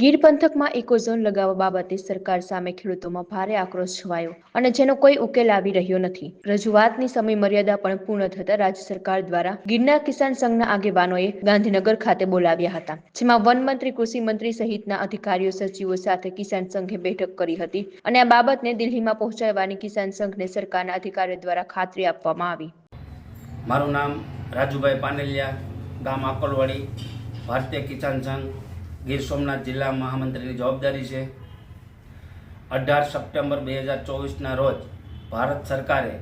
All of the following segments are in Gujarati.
ગીર પંથકમાં ઇકોઝોન લગાવવા બાબતે સરકાર સામે ખેડૂતોમાં ભારે આક્રોશ છવાયો અને જેનો કોઈ ઉકેલ આવી રહ્યો નથી. રજૂઆતની સમય મર્યાદા પણ પૂર્ણ થતા રાજ્ય સરકાર દ્વારા ગીરના કિસાન સંઘના આગેવાનોએ ગાંધીનગર ખાતે બોલાવ્યા હતા, જેમાં વન મંત્રી, કૃષિ મંત્રી સહિતના અધિકારીઓ, સચિવો સાથે કિસાન સંઘે બેઠક કરી હતી અને આ બાબતને દિલ્હીમાં પહોંચાડવાની કિસાન સંઘને સરકારના અધિકારીઓ દ્વારા ખાતરી આપવામાં આવી. મારું નામ રાજુભાઈ પાનેલિયા, ગામ આકોલવાડી, ભારતીય કિસાન સંઘ ગીર સોમનાથ જિલ્લા મહામંત્રીની જવાબદારી છે. અઢાર સપ્ટેમ્બર બે હજાર ચોવીસના રોજ ભારત સરકારે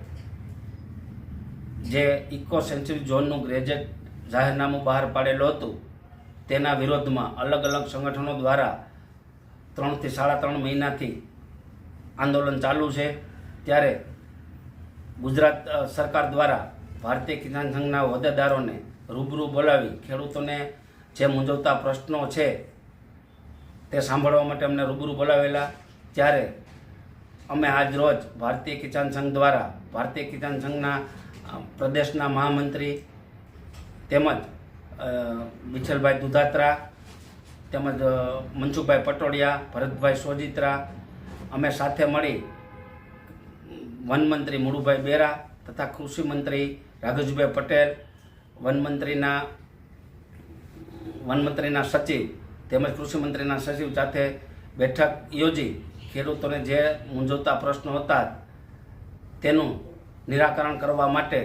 જે ઇકો સેન્ચુરી ઝોનનું ગ્રેજેટ જાહેરનામું બહાર પાડેલું હતું, તેના વિરોધમાં અલગ અલગ સંગઠનો દ્વારા ત્રણથી સાડા ત્રણ મહિનાથી આંદોલન ચાલુ છે. ત્યારે ગુજરાત સરકાર દ્વારા ભારતીય કિસાન સંઘના હોદ્દેદારોને રૂબરૂ બોલાવી ખેડૂતોને જે મૂંઝવતા પ્રશ્નો છે તે સાંભળવા માટે અમને રૂબરૂ બોલાવેલા. ત્યારે અમે આજ રોજ ભારતીય કિસાન સંઘ દ્વારા, ભારતીય કિસાન સંઘના પ્રદેશના મહામંત્રી તેમજ વિઠ્ઠલભાઈ દુધાત્રા તેમજ મનસુખભાઈ પટોડિયા ભરતભાઈ સોજિત્રા, અમે સાથે મળી વનમંત્રી મુળુભાઈ બેરા તથા કૃષિ મંત્રી રાઘવજીભાઈ પટેલ, વન મંત્રીના વન મંત્રીના સચિવ તેમજ કૃષિમંત્રીના સચિવ સાથે બેઠક યોજી ખેડૂતોને જે મૂંઝવતા પ્રશ્નો હતા તેનું નિરાકરણ કરવા માટે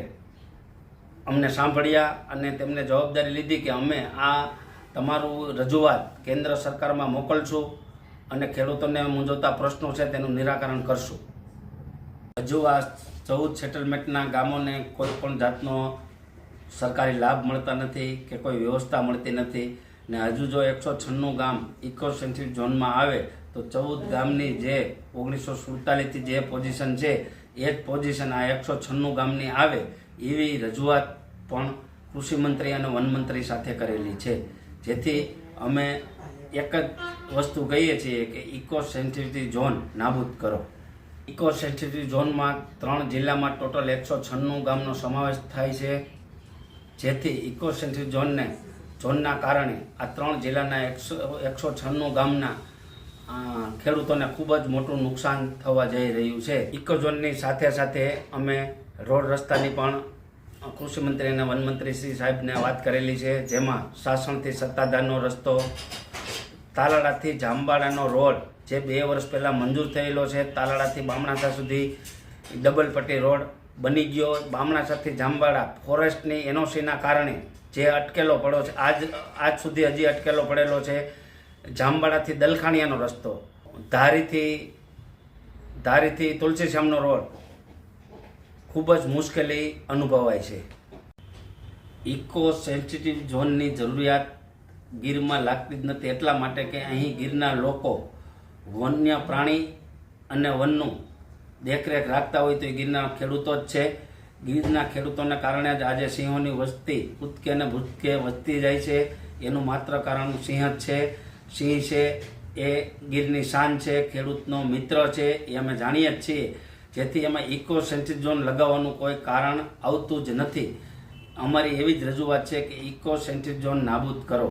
અમને સાંભળ્યા અને તેમને જવાબદારી લીધી કે અમે આ તમારું રજૂઆત કેન્દ્ર સરકારમાં મોકલશું અને ખેડૂતોને મૂંઝવતા પ્રશ્નો છે તેનું નિરાકરણ કરશું. હજુ આ ચૌદ સેટલમેન્ટના ગામોને કોઈ પણ જાતનો સરકારી લાભ મળતા નથી કે કોઈ વ્યવસ્થા મળતી નથી. ને હજુ જો એકસો છન્નું ગામ ઇકો સેન્સિટિવ ઝોનમાં આવે, તો ચૌદ ગામની જે ઓગણીસો સુડતાલીસથી જે પોઝિશન છે, એ જ પોઝિશન આ એકસો છન્નું ગામની આવે એવી રજૂઆત પણ કૃષિમંત્રી અને વનમંત્રી સાથે કરેલી છે. જેથી અમે એક જ વસ્તુ કહીએ છીએ કે ઇકો સેન્સિટિવ ઝોન નાબૂદ કરો. ઇકો સેન્સિટિવ ઝોનમાં ત્રણ જિલ્લામાં ટોટલ એકસો છન્નું ગામનો સમાવેશ થાય છે. જેથી ઇકો ઝોનને, ઝોનના કારણે આ ત્રણ જિલ્લાના એકસો એકસો છન્નું ગામના ખેડૂતોને ખૂબ જ મોટું નુકસાન થવા જઈ રહ્યું છે. ઇકો ઝોનની સાથે સાથે અમે રોડ રસ્તાની પણ કૃષિમંત્રી અને વનમંત્રી શ્રી સાહેબને વાત કરેલી છે, જેમાં સાસણથી સત્તાધારનો રસ્તો, તાલાળાથી જાંબાળાનો રોડ, જે બે વર્ષ પહેલાં મંજૂર થયેલો છે, તાલાળાથી બામણાસા સુધી ડબલ પટ્ટી રોડ બની ગયો. બામણા સાથે જામવાળા ફોરેસ્ટની એનઓસીના કારણે જે અટકેલો પડ્યો છે, આજ આજ સુધી હજી અટકેલો પડેલો છે જાંબાળાથી દલખાણિયાનો રસ્તો. ધારીથી ધારીથી તુલસીશ્યામનો રોડ ખૂબ જ મુશ્કેલી અનુભવાય છે. ઇકો સેન્સિટિવ ઝોનની જરૂરિયાત ગીરમાં લાગતી જ નથી, એટલા માટે કે અહીં ગીરના લોકો વન્ય પ્રાણી અને વનનું દેખરેખ રાખતા હોય તો એ ગીરના ખેડૂતો જ છે. ગીરના ખેડૂતોને કારણે જ આજે સિંહોની વસ્તી કૂદકે ને ભૂતકે વધતી જાય છે. એનું માત્ર કારણ સિંહ જ છે. સિંહ છે, એ ગીરની શાન છે, ખેડૂતનો મિત્ર છે, એ અમે જાણીએ જ છીએ. જેથી એમાં ઇકો સેન્સિટ ઝોન લગાવવાનું કોઈ કારણ આવતું જ નથી. અમારી એવી જ રજૂઆત છે કે ઇકો સેન્સિટ ઝોન નાબૂદ કરો.